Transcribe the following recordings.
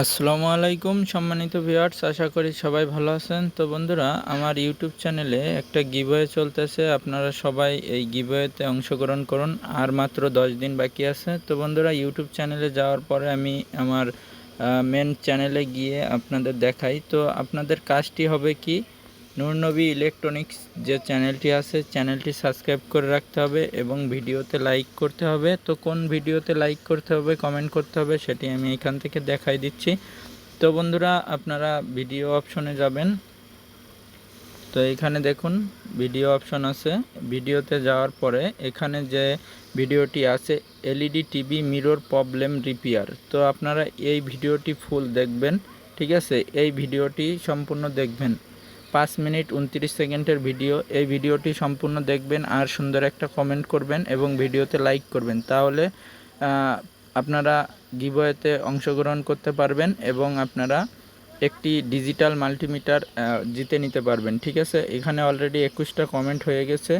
আসসালামু আলাইকুম, সম্মানিত ভিউয়ার্স আশা করি সবাই ভালো আছেন। তো বন্ধুরা, আমার ইউটিউব চ্যানেলে একটা গিভওয়ে চলতেছে। আপনারা সবাই এই গিভওয়েতে অংশগ্রহণ করুন। আর মাত্র দশ দিন বাকি আছে। তো বন্ধুরা ইউটিউব চ্যানেলে যাওয়ার পরে আমি আমার মেন চ্যানেলে গিয়ে আপনাদের দেখাই। তো আপনাদের কাজটি হবে কি? নূরনবী ইলেকট্রনিক্স যে চ্যানেলটি আছে, চ্যানেলটি সাবস্ক্রাইব করে রাখতে হবে এবং ভিডিওতে লাইক করতে হবে। তো কোন ভিডিওতে লাইক করতে হবে, কমেন্ট করতে হবে, সেটি আমি এখান থেকে দেখাই দিচ্ছি। তো বন্ধুরা, আপনারা ভিডিও অপশনে যাবেন। তো এখানে দেখুন, ভিডিও অপশন আছে। ভিডিওতে যাওয়ার পরে এখানে যে ভিডিওটি আছে, LED TV mirror problem repair. তো আপনারা এই ভিডিওটি ফুল দেখবেন, ঠিক আছে? এই ভিডিওটি সম্পূর্ণ দেখবেন। পাঁচ মিনিট উনত্রিশ সেকেন্ডের ভিডিও। এই ভিডিওটি সম্পূর্ণ দেখবেন আর সুন্দর একটা কমেন্ট করবেন এবং ভিডিওতে লাইক করবেন। তাহলে আপনারা গিবয়েতে অংশগ্রহণ করতে পারবেন এবং আপনারা একটি ডিজিটাল মাল্টিমিটার জিতে নিতে পারবেন। ঠিক আছে? এখানে অলরেডি একুশটা কমেন্ট হয়ে গেছে।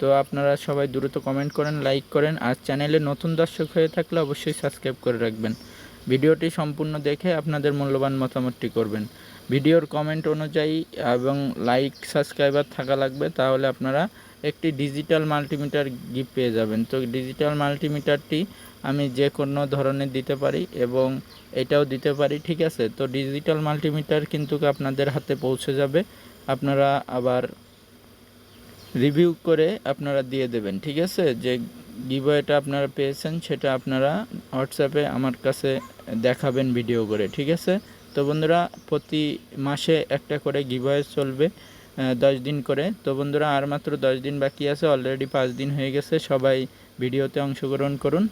তো আপনারা সবাই দ্রুত কমেন্ট করেন লাইক করেন আর চ্যানেলে নতুন দর্শক হয়ে থাকলে অবশ্যই সাবস্ক্রাইব করে রাখবেন। ভিডিওটি সম্পূর্ণ দেখে আপনাদের মূল্যবান মতামতটি করবেন। ভিডিওর কমেন্ট অনুযায়ী এবং লাইক সাবস্ক্রাইবার থাকা লাগবে, তাহলে আপনারা একটি ডিজিটাল মাল্টিমিটার গিফট পেয়ে যাবেন। তো ডিজিটাল মাল্টিমিটারটি আমি যে কোনো ধরনের দিতে পারি এবং এটাও দিতে পারি, ঠিক আছে? তো ডিজিটাল মাল্টিমিটার কিন্তু আপনাদের হাতে পৌঁছে যাবে, আপনারা আবার রিভিউ করে আপনারা দিয়ে দেবেন, ঠিক আছে? যে গিভওয়েটা আপনারা পেয়েছেন, সেটা আপনারা হোয়াটসঅ্যাপে আমার কাছে দেখাবেন ভিডিও করে, ঠিক আছে? তো বন্ধুরা, প্রতি মাসে একটা করে গিভওয়ে চলবে দশ দিন করে। তো বন্ধুরা, আর মাত্র দশ দিন বাকি আছে অলরেডি পাঁচ দিন হয়ে গেছে। সবাই ভিডিওতে অংশগ্রহণ করুন।